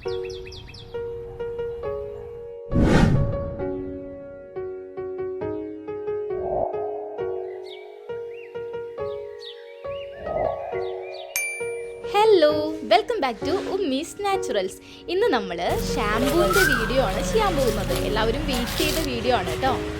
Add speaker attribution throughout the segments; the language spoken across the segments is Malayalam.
Speaker 1: Hello welcome back to Ummi's naturals ഇന്ന് നമ്മൾ ഷാംപൂവിന്റെ വീഡിയോ ആണ് ചെയ്യാൻ പോകുന്നത്. എല്ലാവരും വെയിറ്റ് ചെയ്ത വീഡിയോ ആണ് കേട്ടോ.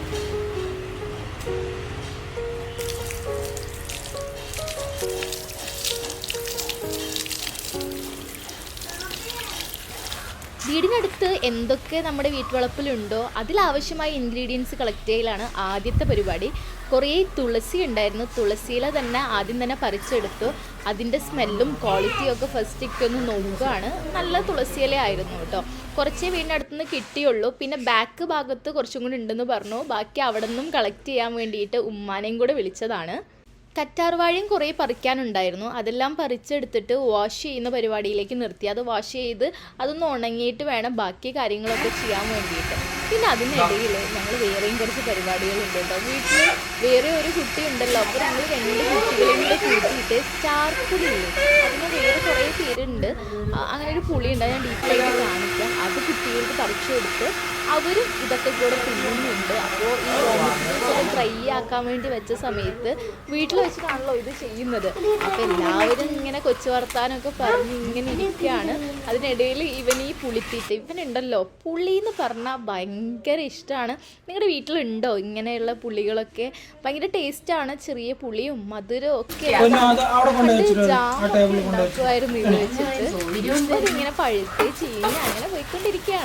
Speaker 1: വീടിനടുത്ത് എന്തൊക്കെ നമ്മുടെ വീട്ടുവളപ്പിലുണ്ടോ അതിലാവശ്യമായ ഇൻഗ്രീഡിയൻസ് കളക്ട് ചെയ്യലാണ് ആദ്യത്തെ പരിപാടി. കുറേ തുളസി ഉണ്ടായിരുന്നു. തുളസിയില തന്നെ ആദ്യം തന്നെ പറിച്ചെടുത്തു. അതിന്റെ സ്മെല്ലും ക്വാളിറ്റിയും ഒക്കെ ഫസ്റ്റ് ഒക്കെ ഒന്ന് നോക്കുകയാണ്. നല്ല തുളസിയില ആയിരുന്നു കേട്ടോ. കുറച്ചേ വീടിനടുത്ത് നിന്ന് കിട്ടിയുള്ളൂ. പിന്നെ ബാക്ക് ഭാഗത്ത് കുറച്ചും കൂടി ഉണ്ടെന്ന് പറഞ്ഞു. ബാക്കി അവിടെ നിന്നും കളക്ട് ചെയ്യാൻ വേണ്ടിയിട്ട് ഉമ്മാനെയും കൂടെ വിളിച്ചതാണ്. കറ്റാർവാഴയും കുറേ പറിക്കാനുണ്ടായിരുന്നു. അതെല്ലാം പറിച്ചെടുത്തിട്ട് വാഷ് ചെയ്യുന്ന പരിപാടിയിലേക്ക് നിർത്തി. അത് വാഷ് ചെയ്ത് അതൊന്ന് ഉണങ്ങിയിട്ട് വേണം ബാക്കി കാര്യങ്ങളൊക്കെ ചെയ്യാൻ വേണ്ടിയിട്ട്. പിന്നെ അതിനിടയിൽ ഞങ്ങൾ വേറെയും കുറച്ച് പരിപാടികളുണ്ട് കേട്ടോ. വീട്ടിൽ വേറെ ഒരു കുട്ടി ഉണ്ടല്ലോ. അപ്പോൾ ഞങ്ങൾ രണ്ട് കുട്ടികളെയും കൂടെ കൂട്ടിയിട്ട് സ്റ്റാർ പുളിയില്ലേ അതിന് വേറെ കുറേ പേരുണ്ട്. അങ്ങനെ ഒരു പുളി ഉണ്ട്. ഞാൻ ഡീറ്റെയിൽ ആയിട്ട് കാണിക്കാം. അത് കുട്ടികൾക്ക് പറിച്ച് കൊടുത്ത് അവരും ഇതൊക്കെ കൂടെ തിന്നുന്നുണ്ട് അപ്പോൾ ഈ ഓണത്തിന് ട്രൈ ആക്കാൻ വേണ്ടി വെച്ച സമയത്ത് വീട്ടിൽ വെച്ചിട്ടാണല്ലോ ഇത് ചെയ്യുന്നത്. അപ്പോൾ എല്ലാവരും ഇങ്ങനെ കൊച്ചു വർത്താനമൊക്കെ പറഞ്ഞ് ഇങ്ങനെ ഇരിക്കുകയാണ്. അതിനിടയിൽ ഇവൻ ഈ പുളിത്തീറ്റ ഇവനുണ്ടല്ലോ പുളി എന്ന് പറഞ്ഞാൽ ഭയങ്കര ഇഷ്ടമാണ് നിങ്ങളുടെ വീട്ടിലുണ്ടോ ഇങ്ങനെയുള്ള പുളികളൊക്കെ? ഭയങ്കര ടേസ്റ്റാണ് ചെറിയ പുളിയും മധുരവും ഒക്കെ.
Speaker 2: പിന്നെ അത് അവിടെ കൊണ്ട് വെച്ചിട്ട് ആ
Speaker 1: ജാം
Speaker 2: ടേബിളിൽ കൊണ്ട്
Speaker 1: ഉണ്ടാക്കുമായിരുന്നു ഇത് വെച്ചിട്ട്. ഇങ്ങനെ പഴുത്ത് ചീഞ്ഞ് അങ്ങനെ പോയിക്കൊണ്ടിരിക്കുകയാണ്.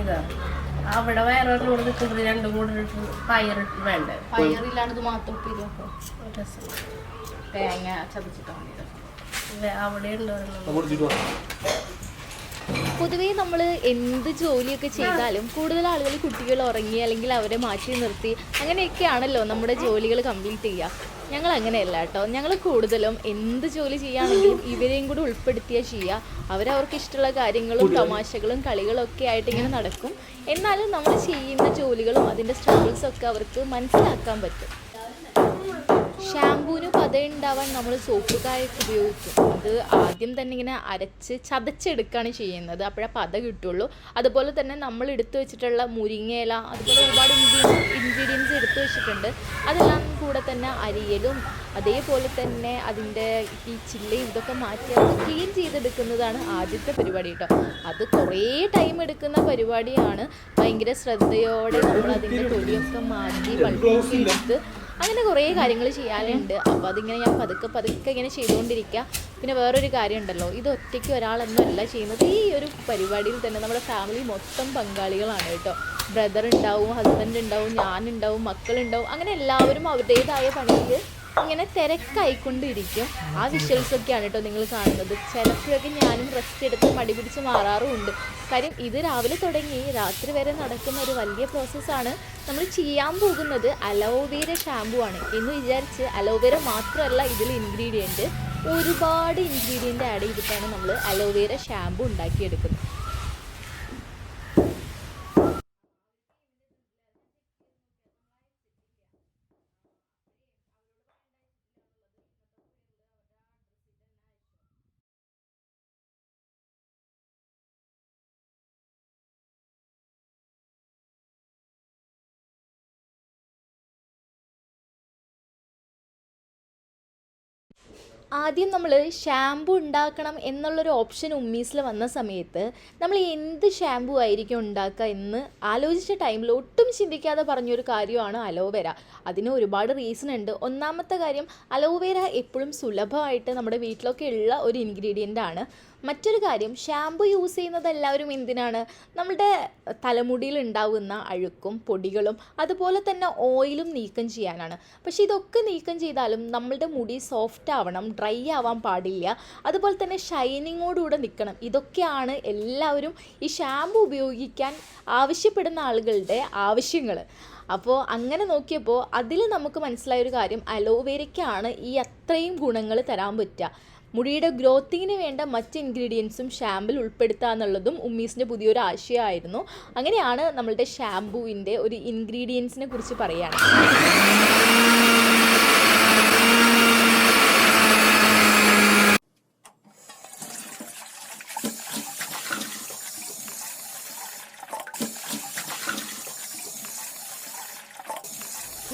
Speaker 3: ഇതാ. അവിടെ വേറൊരു കൂടെ നിൽക്കുന്നത് രണ്ടും കൂടെ ഇട്ട് പയറിട്ട് വേണ്ട?
Speaker 1: പയറില്ലാണ്ട് ഇത് മാത്രം തേങ്ങ
Speaker 3: ചതച്ചിട്ടാണ് അവിടെ.
Speaker 1: പൊതുവേ നമ്മൾ എന്ത് ജോലിയൊക്കെ ചെയ്താലും കൂടുതൽ ആളുകൾ കുട്ടികൾ ഉറങ്ങി അല്ലെങ്കിൽ അവരെ മാറ്റി നിർത്തി അങ്ങനെയൊക്കെയാണല്ലോ നമ്മുടെ ജോലികൾ കംപ്ലീറ്റ് ചെയ്യുക. ഞങ്ങൾ അങ്ങനെയല്ല കേട്ടോ. ഞങ്ങൾ കൂടുതലും എന്ത് ജോലി ചെയ്യുകയാണെങ്കിലും ഇവരെയും കൂടി ഉൾപ്പെടുത്തിയാൽ ചെയ്യുക. അവരവർക്ക് ഇഷ്ടമുള്ള കാര്യങ്ങളും തമാശകളും കളികളും ഒക്കെ ആയിട്ട് ഇങ്ങനെ നടക്കും. എന്നാലും നമ്മൾ ചെയ്യുന്ന ജോലികളും അതിന്റെ സ്ട്രഗിൾസും ഒക്കെ അവർക്ക് മനസ്സിലാക്കാൻ പറ്റും. ഷാമ്പൂവിന് പതയുണ്ടാവാൻ നമ്മൾ സോപ്പ് കായൊക്കെ ഉപയോഗിക്കും. അത് ആദ്യം തന്നെ ഇങ്ങനെ അരച്ച് ചതച്ചെടുക്കുകയാണ് ചെയ്യുന്നത്. അപ്പോഴേ പത കിട്ടുള്ളൂ. അതുപോലെ തന്നെ നമ്മൾ എടുത്തു വെച്ചിട്ടുള്ള മുരിങ്ങയില അതുപോലെ ഒരുപാട് ഇൻഗ്രീഡിയൻസ് എടുത്തു വെച്ചിട്ടുണ്ട്. അതെല്ലാം കൂടെ തന്നെ അരിയലും അതേപോലെ തന്നെ അതിന്റെ ഈ ചില്ലയും ഇതൊക്കെ മാറ്റി അത് ക്ലീൻ ചെയ്തെടുക്കുന്നതാണ് ആദ്യത്തെ പരിപാടി കേട്ടോ അത് കുറേ ടൈം എടുക്കുന്ന പരിപാടിയാണ്. ഭയങ്കര ശ്രദ്ധയോടെ നമ്മൾ അതിന്റെ തൊലിയൊക്കെ മാറ്റി പൾപ്പൊക്കെ എടുത്ത് അങ്ങനെ കുറേ കാര്യങ്ങൾ ചെയ്യാനുണ്ട്. അപ്പോൾ അതിങ്ങനെ ഞാൻ പതുക്കെ പതുക്കെ ഇങ്ങനെ ചെയ്തുകൊണ്ടിരിക്കുക പിന്നെ വേറൊരു കാര്യം ഉണ്ടല്ലോ ഇത് ഒറ്റയ്ക്ക് ഒരാളൊന്നുമല്ല ചെയ്യുന്നത്. ഈ ഒരു പരിപാടിയിൽ തന്നെ നമ്മുടെ ഫാമിലി മൊത്തം പങ്കാളികളാണ് കേട്ടോ. ബ്രദർ ഉണ്ടാവും ഹസ്ബൻഡ് ഉണ്ടാവും ഞാനുണ്ടാവും മക്കളുണ്ടാവും അങ്ങനെ എല്ലാവരും അവരുടേതായ പണിയിൽ ഇങ്ങനെ തിരക്കായിക്കൊണ്ടിരിക്കും. ആ വിഷ്വൽസ് ഒക്കെയാണ് കേട്ടോ നിങ്ങൾ കാണുന്നത്. ചിലപ്പോഴൊക്കെ ഞാനും റെസ്റ്റ് എടുത്ത് മടി പിടിച്ച് മാറാറുമുണ്ട്. കാര്യം ഇത് രാവിലെ തുടങ്ങി രാത്രി വരെ നടക്കുന്ന ഒരു വലിയ പ്രോസസ്സാണ് നമ്മൾ ചെയ്യാൻ പോകുന്നത്. അലോവേര ഷാമ്പു ആണ്. എന്ന് വിചാരിച്ച് അലോവേര മാത്രമല്ല ഇതിൽ ഇൻഗ്രീഡിയന്റ് ഒരുപാട് ഇൻഗ്രീഡിയന്റ് ആഡ് ചെയ്തിട്ടാണ് നമ്മൾ അലോവേര ഷാമ്പു ഉണ്ടാക്കിയെടുക്കുന്നത്. ആദ്യം നമ്മൾ ഷാമ്പു ഉണ്ടാക്കണം എന്നുള്ളൊരു ഓപ്ഷൻ ഉമ്മീസിൽ വന്ന സമയത്ത് നമ്മൾ എന്ത് ഷാമ്പു ആയിരിക്കും ഉണ്ടാക്കുക എന്ന് ആലോചിച്ച ടൈമിൽ ഒട്ടും ചിന്തിക്കാതെ പറഞ്ഞൊരു കാര്യമാണ് അലോവേര. അതിന് ഒരുപാട് റീസൺ ഉണ്ട്. ഒന്നാമത്തെ കാര്യം അലോവേര എപ്പോഴും സുലഭമായിട്ട് നമ്മുടെ വീട്ടിലൊക്കെ ഉള്ള ഒരു ഇൻഗ്രീഡിയന്റ് ആണ്. മറ്റൊരു കാര്യം ഷാമ്പു യൂസ് ചെയ്യുന്നത് എല്ലാവരും എന്തിനാണ്? നമ്മുടെ തലമുടിയിൽ ഉണ്ടാവുന്ന അഴുക്കും പൊടികളും അതുപോലെ തന്നെ ഓയിലും നീക്കം ചെയ്യാനാണ്. പക്ഷേ ഇതൊക്കെ നീക്കം ചെയ്താലും നമ്മളുടെ മുടി സോഫ്റ്റ് ആവണം ഡ്രൈ ആവാൻ പാടില്ല. അതുപോലെ തന്നെ ഷൈനിങ്ങോടുകൂടെ നിൽക്കണം ഇതൊക്കെയാണ് എല്ലാവരും ഈ ഷാമ്പു ഉപയോഗിക്കാൻ ആവശ്യപ്പെടുന്ന ആളുകളുടെ ആവശ്യങ്ങൾ അപ്പോൾ അങ്ങനെ നോക്കിയപ്പോൾ അതിൽ നമുക്ക് മനസ്സിലായൊരു കാര്യം അലോവേരയ്ക്കാണ് ഈ അത്രയും ഗുണങ്ങൾ തരാൻ പറ്റുക. മുടിയുടെ ഗ്രോത്തിങ്ങിന് വേണ്ട മറ്റ് ഇൻഗ്രീഡിയൻസും ഷാമ്പിൽ ഉൾപ്പെടുത്തുക എന്നുള്ളതും ഉമ്മീസിന്റെ പുതിയൊരു ആശയമായിരുന്നു. അങ്ങനെയാണ് നമ്മളുടെ ഷാംപൂവിന്റെ ഒരു ഇൻഗ്രീഡിയൻസിനെ കുറിച്ച് പറയുകയാണ്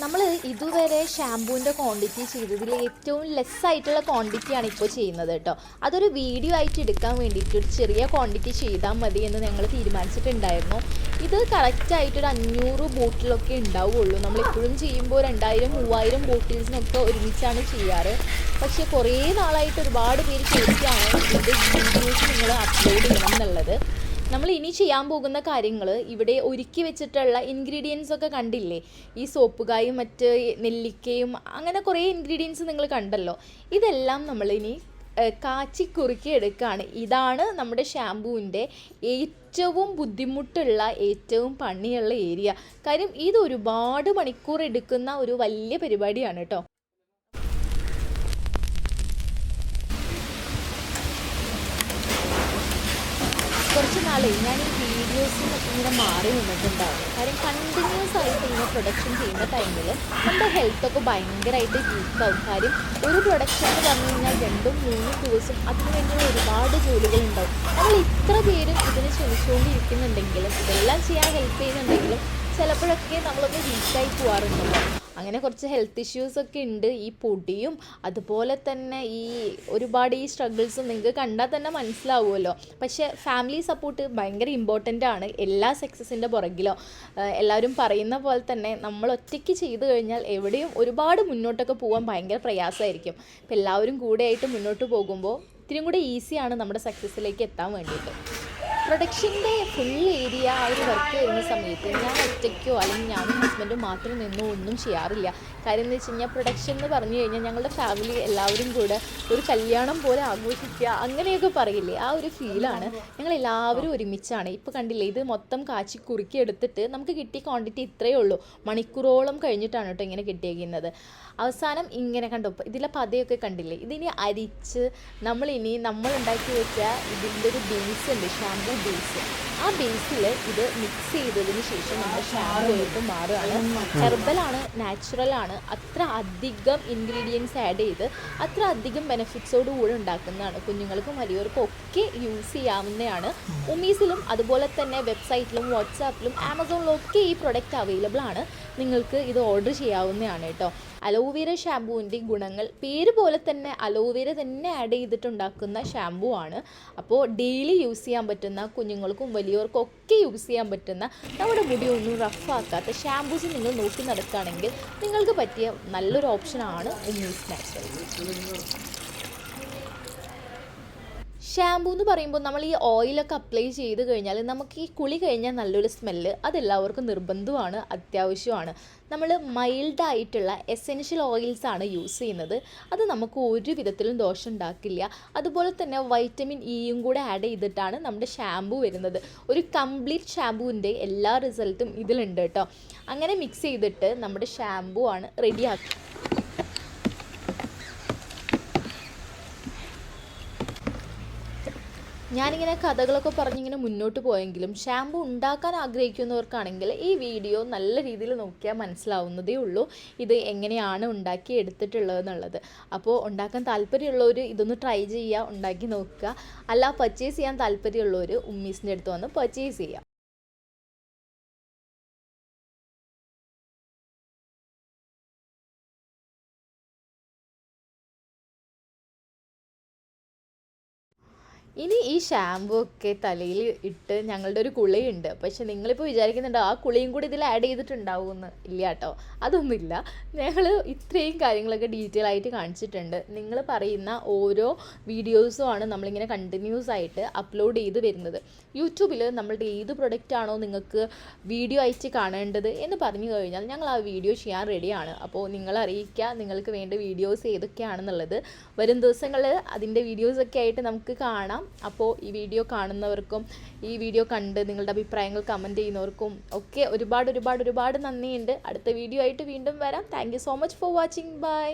Speaker 1: നമ്മൾ ഇതുവരെ ഷാമ്പൂവിന്റെ ക്വാണ്ടിറ്റി ചെയ്തതിൽ ഏറ്റവും ലെസ് ആയിട്ടുള്ള ക്വാണ്ടിറ്റിയാണ് ഇപ്പോൾ ചെയ്യുന്നത് കേട്ടോ. അതൊരു വീഡിയോ ആയിട്ട് എടുക്കാൻ വേണ്ടിയിട്ട് ഒരു ചെറിയ ക്വാണ്ടിറ്റി ചെയ്താൽ മതി എന്ന് ഞങ്ങൾ തീരുമാനിച്ചിട്ടുണ്ടായിരുന്നു. ഇത് കറക്റ്റായിട്ട് ഒരു അഞ്ഞൂറ് ബോട്ടിലൊക്കെ ഉണ്ടാവുള്ളൂ. നമ്മൾ എപ്പോഴും ചെയ്യുമ്പോൾ രണ്ടായിരം മൂവായിരം ബോട്ടിൽസിനൊക്കെ ഒരുമിച്ചാണ് ചെയ്യാറ്. പക്ഷേ കുറേ നാളായിട്ട് ഒരുപാട് പേര് ചോദിക്കുകയാണ് ഇതിന്റെ വീഡിയോസ് നിങ്ങൾ അപ്ലോഡ് ചെയ്യണം എന്നുള്ളത്. നമ്മൾ ഇനി ചെയ്യാൻ പോകുന്ന കാര്യങ്ങൾ ഇവിടെ ഒരുക്കി വെച്ചിട്ടുള്ള ഇൻഗ്രീഡിയൻസ് ഒക്കെ കണ്ടില്ലേ? ഈ സോപ്പുകായും മറ്റ് നെല്ലിക്കയും അങ്ങനെ കുറേ ഇൻഗ്രീഡിയൻസ് നിങ്ങൾ കണ്ടല്ലോ. ഇതെല്ലാം നമ്മളിനി കാച്ചി കുറുക്കി എടുക്കുകയാണ് ഇതാണ് നമ്മുടെ ഷാമ്പൂവിന്റെ ഏറ്റവും ബുദ്ധിമുട്ടുള്ള ഏറ്റവും പണിയുള്ള ഏരിയ. കാര്യം ഇത് ഒരുപാട് മണിക്കൂർ എടുക്കുന്ന ഒരു വലിയ പരിപാടിയാണ് കേട്ടോ. നാളെ ഞാൻ ഈ വീഡിയോസിൽ ഇങ്ങനെ മാറി നിന്നിട്ടുണ്ടാവും. കാര്യം കണ്ടിന്യൂസ് ആയിട്ട് ഇങ്ങനെ പ്രൊഡക്ഷൻ ചെയ്യുന്ന ടൈമിൽ നമ്മുടെ ഹെൽത്തൊക്കെ ഭയങ്കരമായിട്ട് വീക്കാവും കാര്യം ഒരു പ്രൊഡക്ഷൻ എന്ന് പറഞ്ഞു കഴിഞ്ഞാൽ രണ്ടും മൂന്നും ദിവസം അതിന് വേണ്ടിയുള്ള ഒരുപാട് ജോലികളുണ്ടാവും നമ്മൾ ഇത്ര പേരും ഇതിന് ശ്രമിച്ചുകൊണ്ടിരിക്കുന്നുണ്ടെങ്കിലും ഇതെല്ലാം ചെയ്യാൻ ഹെൽപ്പ് ചെയ്യുന്നുണ്ടെങ്കിലും ചിലപ്പോഴൊക്കെ നമ്മളൊന്ന് വീക്കായി പോകാറുണ്ടല്ലോ അങ്ങനെ കുറച്ച് ഹെൽത്ത് ഇഷ്യൂസ് ഒക്കെ ഉണ്ട്. ഈ പൊടിയും അതുപോലെ തന്നെ ഈ ഒരുപാട് ഈ സ്ട്രഗിൾസും നിങ്ങൾക്ക് കണ്ടാൽ തന്നെ മനസ്സിലാവുമല്ലോ. പക്ഷേ ഫാമിലി സപ്പോർട്ട് ഭയങ്കര ഇമ്പോർട്ടന്റ് ആണ്. എല്ലാ സക്സസിന്റെ പുറകിലോ. എല്ലാവരും പറയുന്ന പോലെ തന്നെ നമ്മൾ ഒറ്റയ്ക്ക് ചെയ്തു കഴിഞ്ഞാൽ എവിടെയും ഒരുപാട് മുന്നോട്ടൊക്കെ പോകാൻ ഭയങ്കര പ്രയാസമായിരിക്കും. അപ്പോൾ എല്ലാവരും കൂടെയായിട്ട് മുന്നോട്ട് പോകുമ്പോൾ ഇത്തിരിയും കൂടെ ഈസിയാണ് നമ്മുടെ സക്സസ്സിലേക്ക് എത്താൻ വേണ്ടിയിട്ട്. പ്രൊഡക്ഷന്റെ ഫുൾ ഏരിയ ആ ഒരു വർക്ക് വരുന്ന സമയത്ത് ഞാൻ ഒറ്റയ്ക്കോ അല്ലെങ്കിൽ ഞാനും ഹസ്ബൻഡും മാത്രം നിന്നോ ഒന്നും ചെയ്യാറില്ല. കാര്യം എന്ന് വെച്ച് കഴിഞ്ഞാൽ പ്രൊഡക്ഷൻ എന്ന് പറഞ്ഞു കഴിഞ്ഞാൽ ഞങ്ങളുടെ ഫാമിലി എല്ലാവരും കൂടെ ഒരു കല്യാണം പോലെ ആഘോഷിക്കുക അങ്ങനെയൊക്കെ പറയില്ലേ? ആ ഒരു ഫീലാണ് ഞങ്ങൾ എല്ലാവരും ഒരുമിച്ചാണ്. ഇപ്പോൾ കണ്ടില്ലേ ഇത് മൊത്തം കാച്ചി കുറുക്കി എടുത്തിട്ട് നമുക്ക് കിട്ടിയ ക്വാണ്ടിറ്റി ഇത്രയേ ഉള്ളൂ. മണിക്കൂറോളം കഴിഞ്ഞിട്ടാണ് കേട്ടോ ഇങ്ങനെ കിട്ടിയേക്കുന്നത്. അവസാനം ഇങ്ങനെ കണ്ടോ ഇപ്പം ഇതിലെ പതയൊക്കെ കണ്ടില്ലേ? ഇതിനി അരിച്ച് നമ്മളിനി നമ്മൾ ഉണ്ടാക്കി വെച്ച ഇതിന്റെ ഒരു ബേസ് ഉണ്ട് ഷാമ്പൂ ബേസ് ആ ബേസിൽ ഇത് മിക്സ് ചെയ്തതിന് ശേഷം നമ്മൾ ഷാമ്പൂ ആയിട്ട് മാറുകയാണ്. ഹെർബലാണ് നാച്ചുറലാണ് അത്ര അധികം ഇൻഗ്രീഡിയൻസ് ആഡ് ചെയ്ത് അത്ര അധികം ബെനിഫിറ്റ്സോട് കൂടെ ഉണ്ടാക്കുന്നതാണ്. കുഞ്ഞുങ്ങൾക്കും വലിയവർക്കും ഒക്കെ യൂസ് ചെയ്യാവുന്നതാണ്. ഉമീസിലും അതുപോലെ തന്നെ വെബ്സൈറ്റിലും വാട്സാപ്പിലും ഒക്കെ ഈ പ്രൊഡക്റ്റ് അവൈലബിൾ ആണ്. നിങ്ങൾക്ക് ഇത് ഓർഡർ ചെയ്യാവുന്നതാണ് കേട്ടോ. അലോവേര ഷാമ്പൂവിന്റെ ഗുണങ്ങൾ പേര് പോലെ തന്നെ അലോവേര തന്നെ ആഡ് ചെയ്തിട്ടുണ്ടാക്കുന്ന ഷാമ്പൂ ആണ്. അപ്പോൾ ഡെയിലി യൂസ് ചെയ്യാൻ പറ്റുന്ന കുഞ്ഞുങ്ങൾക്കും വലിയവർക്കും ഒക്കെ യൂസ് ചെയ്യാൻ പറ്റുന്ന നമ്മുടെ മുടി ഒന്നും റഫാക്കാത്ത ഷാമ്പൂസ് നിങ്ങൾ നോക്കി നടക്കുകയാണെങ്കിൽ നിങ്ങൾക്ക് പറ്റിയ നല്ലൊരു ഓപ്ഷനാണ് ഉമ്മീസ് നാച്ചുറൽ ഷാമ്പൂ എന്ന് പറയുമ്പോൾ നമ്മൾ ഈ ഓയിലൊക്കെ അപ്ലൈ ചെയ്ത് കഴിഞ്ഞാൽ നമുക്ക് ഈ കുളി കഴിഞ്ഞാൽ നല്ലൊരു സ്മെല്ല് അതെല്ലാവർക്കും നിർബന്ധമാണ് അത്യാവശ്യമാണ്. നമ്മൾ മൈൽഡായിട്ടുള്ള എസെൻഷ്യൽ ഓയിൽസ് ആണ് യൂസ് ചെയ്യുന്നത്. അത് നമുക്ക് ഒരു വിധത്തിലും ദോഷം ഉണ്ടാക്കില്ല. അതുപോലെ തന്നെ വൈറ്റമിൻ ഇയും കൂടെ ആഡ് ചെയ്തിട്ടാണ് നമ്മുടെ ഷാമ്പൂ വരുന്നത്. ഒരു കംപ്ലീറ്റ് ഷാമ്പൂവിന്റെ എല്ലാ റിസൾട്ടും ഇതിലുണ്ട് കേട്ടോ. അങ്ങനെ മിക്സ് ചെയ്തിട്ട് നമ്മുടെ ഷാമ്പൂ ആണ് റെഡിയാക്കുക ഞാനിങ്ങനെ കഥകളൊക്കെ പറഞ്ഞിങ്ങനെ മുന്നോട്ട് പോയെങ്കിലും ഷാമ്പു ഉണ്ടാക്കാൻ ആഗ്രഹിക്കുന്നവർക്കാണെങ്കിൽ ഈ വീഡിയോ നല്ല രീതിയിൽ നോക്കിയാൽ മനസ്സിലാവുന്നതേ ഉള്ളൂ. ഇത് എങ്ങനെയാണ് ഉണ്ടാക്കി എടുത്തിട്ടുള്ളതെന്നുള്ളത് അപ്പോൾ ഉണ്ടാക്കാൻ താല്പര്യമുള്ളവർ ഇതൊന്ന് ട്രൈ ചെയ്യുക ഉണ്ടാക്കി നോക്കുക. അല്ല പർച്ചേസ് ചെയ്യാൻ താല്പര്യമുള്ളവർ ഉമ്മീസിന്റെ അടുത്ത് വന്ന് പർച്ചേസ് ചെയ്യുക ഇനി ഈ ഷാമ്പു ഒക്കെ തലയിൽ ഇട്ട് ഞങ്ങളുടെ ഒരു കുളിയുണ്ട്. പക്ഷെ നിങ്ങളിപ്പോൾ വിചാരിക്കുന്നുണ്ട് ആ കുളിയും കൂടി ഇതിൽ ആഡ് ചെയ്തിട്ടുണ്ടാവുമെന്ന്. ഇല്ല കേട്ടോ അതൊന്നുമില്ല. ഞങ്ങൾ ഇത്രയും കാര്യങ്ങളൊക്കെ ഡീറ്റെയിൽ ആയിട്ട് കാണിച്ചിട്ടുണ്ട്. നിങ്ങൾ പറയുന്ന ഓരോ വീഡിയോസും ആണ് നമ്മളിങ്ങനെ കണ്ടിന്യൂസ് ആയിട്ട് അപ്ലോഡ് ചെയ്ത് വരുന്നത്. യൂട്യൂബിൽ നമ്മളുടെ ഏത് പ്രൊഡക്റ്റ് ആണോ നിങ്ങൾക്ക് വീഡിയോ ആയിട്ട് കാണേണ്ടത് എന്ന് പറഞ്ഞു കഴിഞ്ഞാൽ ഞങ്ങൾ ആ വീഡിയോ ചെയ്യാൻ റെഡിയാണ് അപ്പോൾ നിങ്ങൾ അറിയിക്കുക നിങ്ങൾക്ക് വേണ്ട വീഡിയോസ് ഏതൊക്കെയാണെന്നുള്ളത്. വരും ദിവസങ്ങളിൽ അതിന്റെ വീഡിയോസൊക്കെ ആയിട്ട് നമുക്ക് കാണാം. അപ്പോൾ ഈ വീഡിയോ കാണുന്നവർക്കും ഈ വീഡിയോ കണ്ട് നിങ്ങളുടെ അഭിപ്രായങ്ങൾ കമന്റ് ചെയ്യുന്നവർക്കും ഒക്കെ ഒരുപാട് ഒരുപാട് ഒരുപാട് നന്ദിയുണ്ട്. അടുത്ത വീഡിയോ ആയിട്ട് വീണ്ടും വരാം. Thank so much for watching bye